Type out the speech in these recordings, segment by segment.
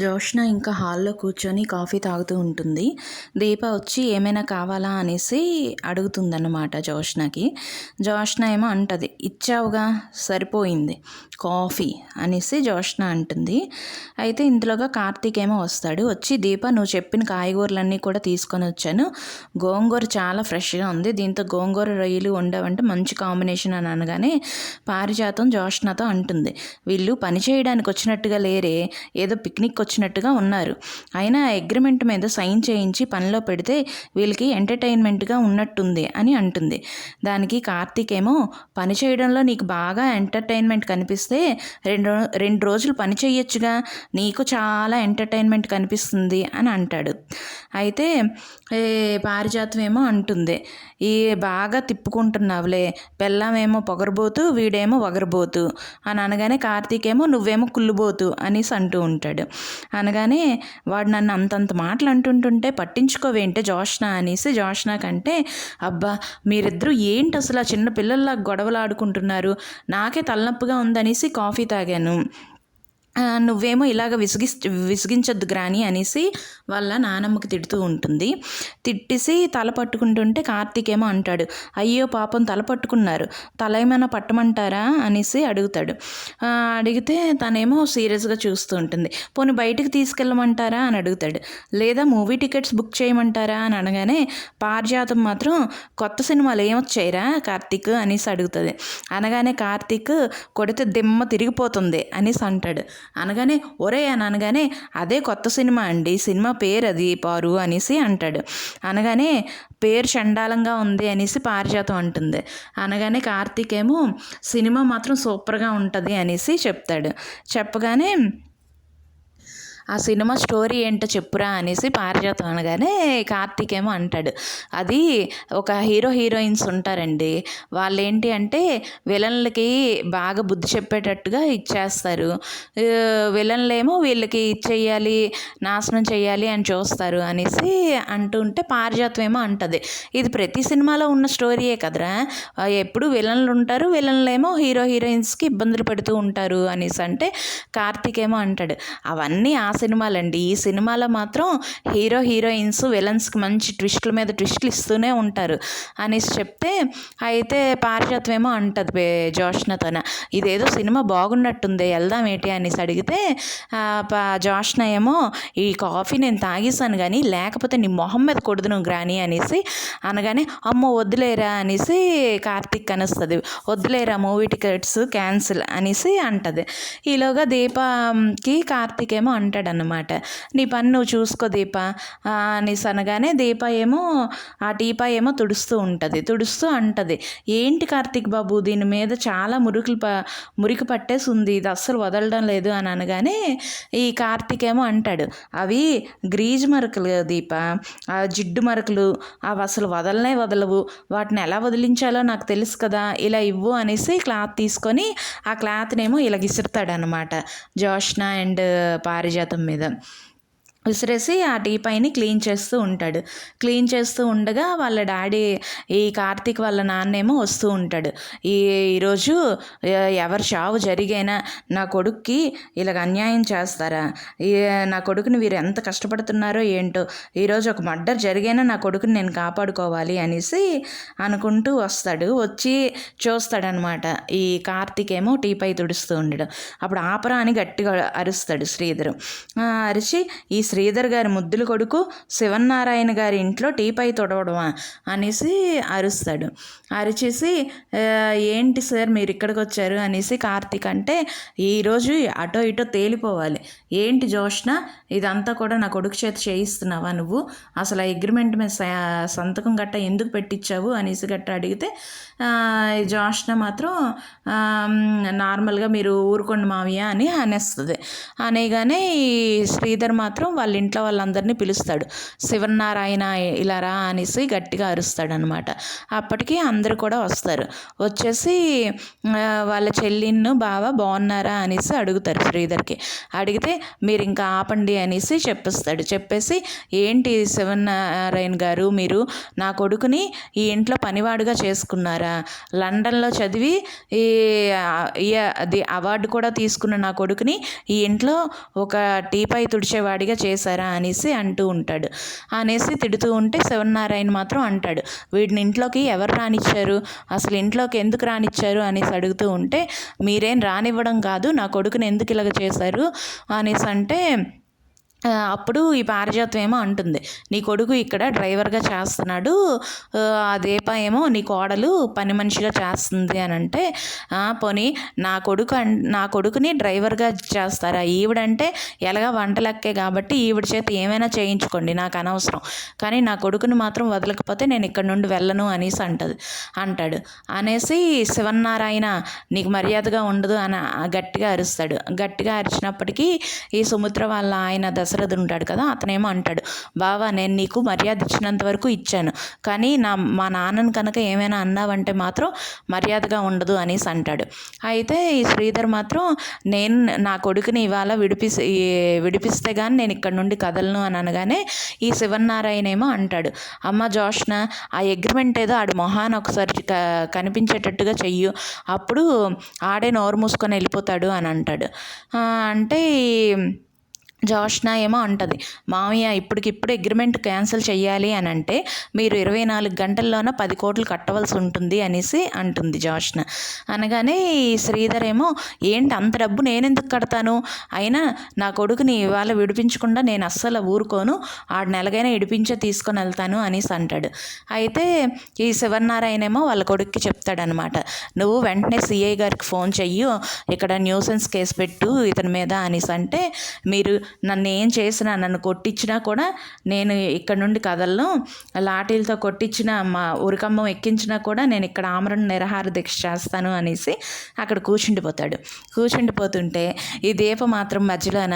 జోష్న ఇంకా హాల్లో కూర్చొని కాఫీ తాగుతూ ఉంటుంది. దీప వచ్చి ఏమైనా కావాలా అనేసి అడుగుతుందన్నమాట జోష్నకి. జోష్న ఏమో అంటది ఇచ్చావుగా సరిపోయింది కాఫీ అనేసి జోష్న అంటుంది. అయితే ఇంతలోగా కార్తీక్ ఏమో వస్తాడు వచ్చి దీప నువ్వు చెప్పిన కాయగూరలన్నీ కూడా తీసుకొని వచ్చాను. గోంగూర చాలా ఫ్రెష్గా ఉంది దీంతో గోంగూర రొయ్యలు ఉండవంటే మంచి కాంబినేషన్ అని అనగానే పారిజాతం జోష్నతో అంటుంది. వీళ్ళు పని చేయడానికి వచ్చినట్టుగా లేరే ఏదో పిక్నిక్ వచ్చినట్టుగా ఉన్నారు. అయినా అగ్రిమెంట్ మీద సైన్ చేయించి పనిలో పెడితే వీళ్ళకి ఎంటర్టైన్మెంట్గా ఉన్నట్టుంది అని అంటుంది. దానికి కార్తీక్ ఏమో పని చేయడంలో నీకు బాగా ఎంటర్టైన్మెంట్ కనిపిస్తే రెండు రెండు రోజులు పని చేయొచ్చుగా నీకు చాలా ఎంటర్టైన్మెంట్ కనిపిస్తుంది అని అంటాడు. అయితే పారిజాతం ఏమో అంటుంది. ఈ బాగా తిప్పుకుంటున్నావులే. పెళ్ళామేమో పొగరబోతు వీడేమో వగరబోతు అని అనగానే కార్తీక్ ఏమో నువ్వేమో కుళ్ళుబోతు అనేసి అంటూ ఉంటాడు. అనగానే వాడు నన్ను అంతంత మాటలు అంటుంటుంటే పట్టించుకోవేంటే జోష్న అనేసి జోష్న కంటే అబ్బా మీరిద్దరూ ఏంటి అసలు ఆ చిన్న పిల్లల్లా గొడవలు ఆడుకుంటున్నారు నాకే తలనొప్పిగా ఉందనేసి కాఫీ తాగాను. నువ్వేమో ఇలాగ విసిగి విసిగించొద్దు గ్రాని అనేసి వాళ్ళ నానమ్మకి తిడుతూ ఉంటుంది. తిట్టేసి తల పట్టుకుంటుంటే కార్తీక్ ఏమో అంటాడు అయ్యో పాపం తల పట్టుకున్నారు తల ఏమైనా పట్టమంటారా? అనేసి అడుగుతాడు. అడిగితే తనేమో సీరియస్గా చూస్తూ ఉంటుంది. పోనీ బయటకు తీసుకెళ్ళమంటారా? అని అడుగుతాడు. లేదా మూవీ టికెట్స్ బుక్ చేయమంటారా? అని అనగానే పారిజాతం మాత్రం కొత్త సినిమాలు ఏమొచ్చాయిరా కార్తీక్? అనేసి అడుగుతుంది. అనగానే కార్తీక్ కొడితే దిమ్మ తిరిగిపోతుంది అనేసి అంటాడు. అనగానే ఒరే అని అనగానే అదే కొత్త సినిమా అండి సినిమా పేరు అది పారు అనేసి అంటాడు. అనగానే పేరు చండాలంగా ఉంది అనేసి పారిజాతం అంటుంది. అనగానే కార్తీక్ ఏమో సినిమా మాత్రం సూపర్గా ఉంటుంది అనేసి చెప్తాడు. చెప్పగానే ఆ సినిమా స్టోరీ ఏంటో చెప్పురా అనేసి పారిజాతం అనగానే కార్తీక్ ఏమో అంటాడు. అది ఒక హీరో హీరోయిన్స్ ఉంటారండి. వాళ్ళు ఏంటి అంటే విలన్లకి బాగా బుద్ధి చెప్పేటట్టుగా ఇచ్చేస్తారు. విలన్లేమో వీళ్ళకి ఇచ్చేయాలి నాశనం చేయాలి అని చూస్తారు అనేసి అంటూ పారిజాతం ఏమో అంటుంది. ఇది ప్రతి సినిమాలో ఉన్న స్టోరీయే కదరా? ఎప్పుడు విలన్లు ఉంటారు విలన్లేమో హీరో హీరోయిన్స్కి ఇబ్బందులు పెడుతూ ఉంటారు అనేసి అంటే కార్తీక్ ఏమో అంటాడు. అవన్నీ ఆ సినిమాలండి. ఈ సినిమాలో మాత్రం హీరో హీరోయిన్స్ విలన్స్కి మంచి ట్విస్టుల మీద ట్విస్టులు ఇస్తూనే ఉంటారు. అనేసి చెప్తే అయితే పారిజాతం అంటది అంటుంది జోష్నతోన. ఇదేదో సినిమా బాగున్నట్టుంది వెళ్దాం ఏంటి అనేసి అడిగితే జోష్న ఏమో ఈ కాఫీ నేను తాగేసాను కానీ లేకపోతే నీ మొహం మీద కొడుదును గ్రాని అనేసి అనగానే అమ్మో వద్దులేరా అనేసి కార్తిక్ కనుస్తుంది. వద్దులేరా మూవీ టికెట్స్ క్యాన్సిల్ అనేసి అంటది. ఈలోగా దీపకి కార్తిక్ ఏమో అంటాడు. అన్నమాట నీ పని నువ్వు చూసుకో దీప. అనేసి అనగానే దీప ఏమో ఆ టీపా ఏమో తుడుస్తూ ఉంటుంది. తుడుస్తూ అంటది. ఏంటి కార్తీక్ బాబు దీని మీద చాలా మురుకులు ప మురికి పట్టేసి ఉంది ఇది అస్సలు వదలడం లేదు అని అనగానే ఈ కార్తీక్ ఏమో అంటాడు. అవి గ్రీజ్ మరకలు దీప. ఆ జిడ్డు మరకలు అవి అసలు వదలనే వదలవు. వాటిని ఎలా వదిలించాలో నాకు తెలుసు కదా ఇలా ఇవ్వు అనేసి క్లాత్ తీసుకొని ఆ క్లాత్నేమో ఇలా అనమాట జోష్న అండ్ పారిజాత మీద. విసిరేసి ఆ టీపైని క్లీన్ చేస్తూ ఉంటాడు. క్లీన్ చేస్తూ ఉండగా వాళ్ళ డాడీ ఈ కార్తీక్ వాళ్ళ నాన్నేమో వస్తూ ఉంటాడు. ఈ ఈరోజు ఎవరి చావు జరిగైనా? నా కొడుక్కి ఇలాగ అన్యాయం చేస్తారా? నా కొడుకుని వీరు ఎంత కష్టపడుతున్నారో ఏంటో? ఈరోజు ఒక మర్డర్ జరిగైనా? నా కొడుకుని నేను కాపాడుకోవాలి అనేసి అనుకుంటూ వస్తాడు. వచ్చి చూస్తాడనమాట. ఈ కార్తీక్ ఏమో టీపై తుడుస్తూ ఉండడం. అప్పుడు ఆపరా అని గట్టిగా అరుస్తాడు శ్రీధరు. అరిచి ఈ శ్రీధర్ గారి ముద్దుల కొడుకు శివనారాయణ గారి ఇంట్లో టీపై తొడవడమా అనేసి అరుస్తాడు. అరిచేసి ఏంటి సార్ మీరు ఇక్కడికి వచ్చారు? అనేసి కార్తీక్ అంటే ఈరోజు అటో ఇటో తేలిపోవాలి. ఏంటి జోష్న ఇదంతా కూడా నా కొడుకు చేత చేయిస్తున్నావా నువ్వు? అసలు ఆ అగ్రిమెంట్ మీద సంతకం గట్ట ఎందుకు పెట్టించావు అనేసి గట్ట అడిగితే జోష్న మాత్రం నార్మల్గా మీరు ఊరుకోండి మావయ్య అని అనేస్తుంది. అనేగానే ఈ శ్రీధర్ మాత్రం వాళ్ళ ఇంట్లో వాళ్ళందరినీ పిలుస్తాడు. శివనారాయణ ఇలా రా అనేసి గట్టిగా అరుస్తాడు అనమాట అప్పటికి అందరు కూడా వస్తారు. వచ్చేసి వాళ్ళ చెల్లిన్ను బావ బాగున్నారా? అనేసి అడుగుతారు శ్రీధర్కి. అడిగితే మీరు ఇంకా ఆపండి అనేసి చెప్పిస్తాడు. చెప్పేసి ఏంటి శివనారాయణ గారు మీరు నా కొడుకుని ఈ ఇంట్లో పనివాడుగా చేసుకున్నారా? లండన్లో చదివి ఈ అది అవార్డు కూడా తీసుకున్న నా కొడుకుని ఈ ఇంట్లో ఒక టీపై తుడిచేవాడిగా చే చేశారా అనేసి అంటూ ఉంటాడు. అనేసి తిడుతూ ఉంటే శివనారాయణ మాత్రం అంటాడు వీడిని ఇంట్లోకి ఎవరు రానిచ్చారు? అసలు ఇంట్లోకి ఎందుకు రానిచ్చారు? అనేసి అడుగుతూ ఉంటే మీరేం రానివ్వడం కాదు నా కొడుకుని ఎందుకు ఇలాగ చేశారు? అనేసి అంటే అప్పుడు ఈ పారిజాతం ఏమో అంటుంది. నీ కొడుకు ఇక్కడ డ్రైవర్గా చేస్తున్నాడు. ఆ, దీప ఏమో నీ కోడలు పని మనిషిగా చేస్తుంది అని అంటే పోనీ నా కొడుకు అన్ నా కొడుకుని డ్రైవర్గా చేస్తారా? ఈవిడంటే ఎలాగా వంటలక్కే కాబట్టి ఈవిడ చేత ఏమైనా చేయించుకోండి నాకు అనవసరం. కానీ నా కొడుకుని మాత్రం వదలకపోతే నేను ఇక్కడ నుండి వెళ్ళను అనేసి అంటది అంటాడు. అనేసి శివన్నారాయణ నీకు మర్యాదగా ఉండదు అని గట్టిగా అరుస్తాడు. గట్టిగా అరిచినప్పటికీ ఈ సుమిత్ర వాళ్ళ ఆయన దశరథుడు ఉంటాడు కదా అతనేమో అంటాడు బావా నేను నీకు మర్యాద ఇచ్చినంత వరకు ఇచ్చాను. కానీ నా మా నాన్నని కనుక ఏమైనా అన్నావంటే మాత్రం మర్యాదగా ఉండదు అనేసి అంటాడు. అయితే ఈ శ్రీధర్ మాత్రం నేను నా కొడుకుని ఇవాళ విడిపి విడిపిస్తే కానీ నేను ఇక్కడ నుండి కదలను అని అనగానే ఈ శివన్నారాయణ ఏమో అంటాడు అమ్మ జోష్న ఆ అగ్రిమెంట్ ఏదో ఆడు మొహాన్ ఒకసారి కనిపించేటట్టుగా చెయ్యు. అప్పుడు ఆడే నోరు మూసుకొని వెళ్ళిపోతాడు అని అంటాడు. అంటే జోష్నా ఏమో అంటది మామయ్య ఇప్పటికిప్పుడు అగ్రిమెంట్ క్యాన్సిల్ చేయాలి అని అంటే మీరు ఇరవై నాలుగు గంటల్లోన పది కోట్లు కట్టవలసి ఉంటుంది అనేసి అంటుంది జోష్న. అనగానే ఈ శ్రీధర్ ఏమో ఏంటి అంత డబ్బు నేను ఎందుకు కడతాను? అయినా నా కొడుకుని ఇవాళ విడిపించకుండా నేను అస్సలు ఊరుకోను. ఆడు నెలగైనా విడిపించే తీసుకొని వెళ్తాను అనేసి అంటాడు. అయితే ఈ శివనారాయణ ఏమో వాళ్ళ కొడుక్కి చెప్తాడనమాట నువ్వు వెంటనే సిఐ గారికి ఫోన్ చెయ్యి ఇక్కడ న్యూసెన్స్ కేసు పెట్టు ఇతని మీద అనేసి. అంటే మీరు నన్ను ఏం చేసినా నన్ను కొట్టించినా కూడా నేను ఇక్కడ నుండి కదలను. లాఠీలతో కొట్టించిన మా ఉరికమ్మం ఎక్కించినా కూడా నేను ఇక్కడ ఆమరణ నిరహార దీక్ష చేస్తాను అనేసి అక్కడ కూర్చుండిపోతాడు. కూర్చుండిపోతుంటే ఈ దీప మాత్రం మధ్యలోన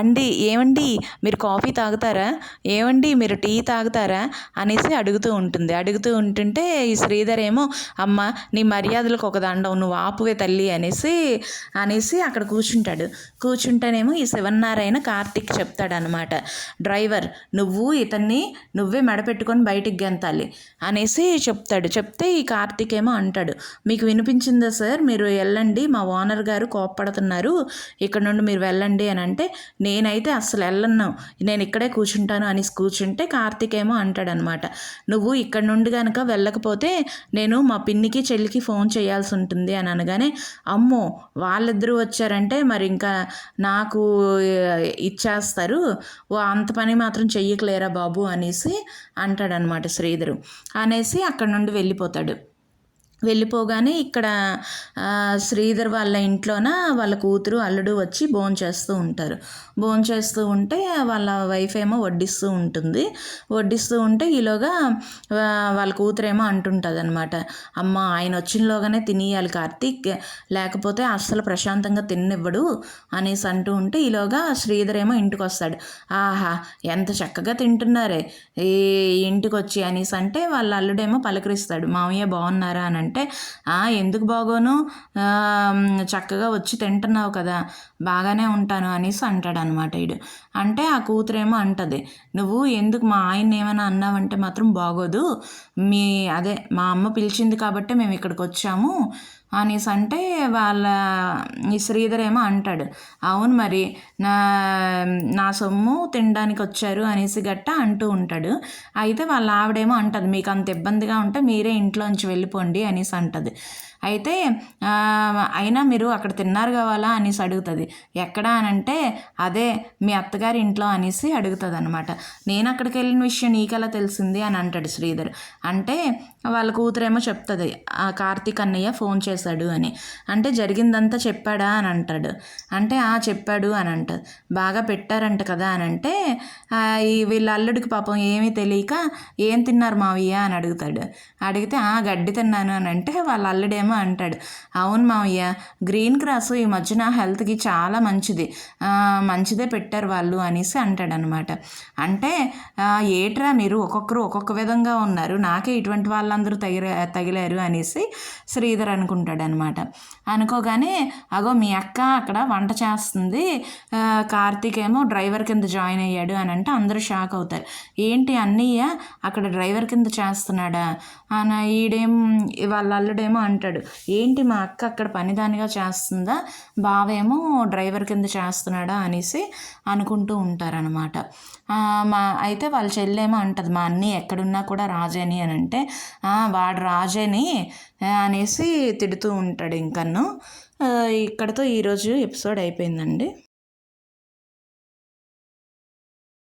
అండి ఏమండి మీరు కాఫీ తాగుతారా? ఏమండి మీరు టీ తాగుతారా? అనేసి అడుగుతూ ఉంటుంది. అడుగుతూ ఉంటుంటే ఈ శ్రీధర్ ఏమో అమ్మ నీ మర్యాదలకు ఒక దండం నువ్వు ఆపువే తల్లి అనేసి అనేసి అక్కడ కూర్చుంటాడు. కూర్చుంటేనేమో ఈ శివన్నారాయణ కార్తీక్ చెప్తాడనమాట డ్రైవర్ నువ్వు ఇతన్ని నువ్వే మెడపెట్టుకొని బయటికి గెంతాలి అనేసి చెప్తాడు. చెప్తే ఈ కార్తీక్ ఏమో అంటాడు. మీకు వినిపించిందా సార్? మీరు వెళ్ళండి మా ఓనర్ గారు కోప్పడుతున్నారు. ఇక్కడ నుండి మీరు వెళ్ళండి అని అంటే నేనైతే అసలు వెళ్ళను నేను ఇక్కడే కూర్చుంటాను అనేసి కూర్చుంటే కార్తీక్ ఏమో అంటాడనమాట నువ్వు ఇక్కడ నుండి కనుక వెళ్ళకపోతే నేను మా పిన్నికి చెల్లికి ఫోన్ చేయాల్సి ఉంటుంది అని అనగానే అమ్మో వాళ్ళిద్దరూ వచ్చారంటే మరి ఇంకా నాకు ఇచ్చేస్తారు. ఓ అంత పని మాత్రం చెయ్యకలేరా బాబు అనేసి అంటాడనమాట శ్రీధరు. అనేసి అక్కడ నుండి వెళ్ళిపోతాడు. వెళ్ళిపోగానే ఇక్కడ శ్రీధర్ వాళ్ళ ఇంట్లోన వాళ్ళ కూతురు అల్లుడు వచ్చి భోంచేస్తూ చేస్తూ ఉంటారు. భోంచేస్తూ చేస్తూ ఉంటే వాళ్ళ వైఫ్ ఏమో వడ్డిస్తూ ఉంటుంది. వడ్డిస్తూ ఉంటే ఈలోగా వాళ్ళ కూతురు ఏమో అంటుంటుంది అనమాట అమ్మ ఆయన వచ్చినలోగానే తినేయాలి కార్తీక్ లేకపోతే అస్సలు ప్రశాంతంగా తిన్నివ్వడు అనేసి అంటూ ఉంటే ఈలోగా శ్రీధర్ ఏమో ఇంటికి వస్తాడు ఆహా ఎంత చక్కగా తింటున్నారే ఈ ఇంటికి వచ్చి అనేసి అంటే వాళ్ళ అల్లుడేమో పలకరిస్తాడు. మామయ్య బాగున్నారా? అని అంటే ఎందుకు బాగోను? చక్కగా వచ్చి తింటున్నావు కదా బాగానే ఉంటాను అనేసి అంటాడు అనమాట వీడు అంటే ఆ కూతురేమో అంటది నువ్వు ఎందుకు మా ఆయన ఏమైనా అన్నావంటే మాత్రం బాగోదు. మీ అదే మా అమ్మ పిలిచింది కాబట్టి మేము ఇక్కడికి వచ్చాము. అనేసి అంటే వాళ్ళ ఈ శ్రీధర్ ఏమో అంటాడు అవును మరి నా నా సొమ్ము తినడానికి వచ్చారు అనేసి గట్ట అంటూ ఉంటాడు. అయితే వాళ్ళ ఆవిడేమో అంటది మీకు అంత ఇబ్బందిగా ఉంటే మీరే ఇంట్లోంచి వెళ్ళిపోండి అనేసి అంటది. అయితే అయినా మీరు అక్కడ తిన్నారు కావాలా? అనేసి అడుగుతుంది. ఎక్కడ? అని అంటే అదే మీ అత్తగారి ఇంట్లో అనేసి అడుగుతుంది అనమాట నేను అక్కడికి వెళ్ళిన విషయం నీకెలా తెలిసింది? అని అంటాడు శ్రీధర్. అంటే వాళ్ళ కూతురేమో చెప్తుంది ఆ కార్తీక్ అన్నయ్య ఫోన్ చేసి చేశాడు అని. అంటే జరిగిందంతా చెప్పాడా అని అంటాడు. అంటే ఆ చెప్పాడు అని అంటాడు. బాగా పెట్టారంట కదా అని అంటే ఈ వీళ్ళ అల్లుడికి పాపం ఏమీ తెలియక ఏం తిన్నారు మావయ్య అని అడుగుతాడు. అడిగితే ఆ గడ్డి తిన్నాను అని అంటే వాళ్ళ అల్లుడేమో అంటాడు. అవును మావయ్య గ్రీన్ గ్రాస్ ఈ మధ్యన హెల్త్కి చాలా మంచిది. మంచిదే పెట్టారు వాళ్ళు అనేసి అంటాడనమాట. అంటే ఏట్రా మీరు ఒక్కొక్కరు ఒక్కొక్క విధంగా ఉన్నారు. నాకే ఇటువంటి వాళ్ళందరూ తగిలే తగిలారు అనేసి శ్రీధర్ అనుకుంటాడనమాట. అనుకోగానే అగో మీ అక్క అక్కడ వంట చేస్తుంది. కార్తీక్ ఏమో డ్రైవర్ కింద జాయిన్ అయ్యాడు అని అంటే అందరూ షాక్ అవుతారు. ఏంటి అన్నయ్య అక్కడ డ్రైవర్ కింద చేస్తున్నాడా? అని ఈడేం వాళ్ళ అల్లుడేమో అంటాడు. ఏంటి మా అక్క అక్కడ పనిదానిగా చేస్తుందా? బావేమో డ్రైవర్ కింద చేస్తున్నాడా అనేసి అనుకుంటూ ఉంటారనమాట. మా అయితే వాళ్ళ చెల్లేమో అంటది మా అన్నీ ఎక్కడున్నా కూడా రాజేని అని అంటే వాడు రాజేని అని అనేసి తిడుతూ ఉంటాడు ఇంకను ఇక్కడతో ఈరోజు ఎపిసోడ్ అయిపోయిందండి.